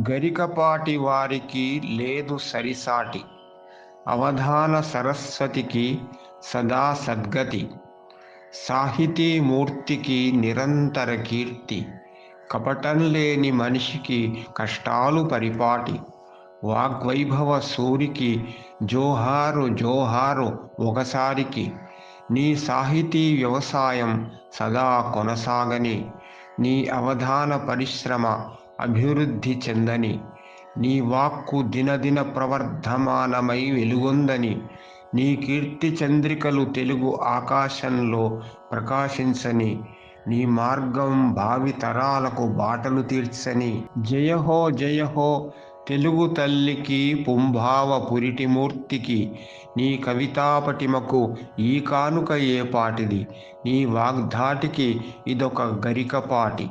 గరికపాటి వారికి లేదు సరిసాటి. అవధాన సరస్వతికి సదా సద్గతి. సాహితీమూర్తికి నిరంతర కీర్తి. కపటం లేని మనిషికి కష్టాలు పరిపాటి. వాగ్వైభవ సూరికి జోహారు జోహారు ఒకసారికి. నీ సాహితీ వ్యవసాయం సదా కొనసాగని. నీ అవధాన పరిశ్రమ అభివృద్ధి చెందని నీ వాక్కు దినదిన ప్రవర్ధమానమై వెలుగొందని నీ కీర్తి చంద్రికలు తెలుగు ఆకాశంలో ప్రకాశించని నీ మార్గం భావి తరాలకు బాటలు తీర్చని. జయహో జయహో తెలుగు తల్లికి పుంభావ పురిటిమూర్తికి నీ కవితాపటిమకు ఈ కానుక ఏ పాటిది? నీ వాగ్ధాటికి ఇదొక గరికపాటి.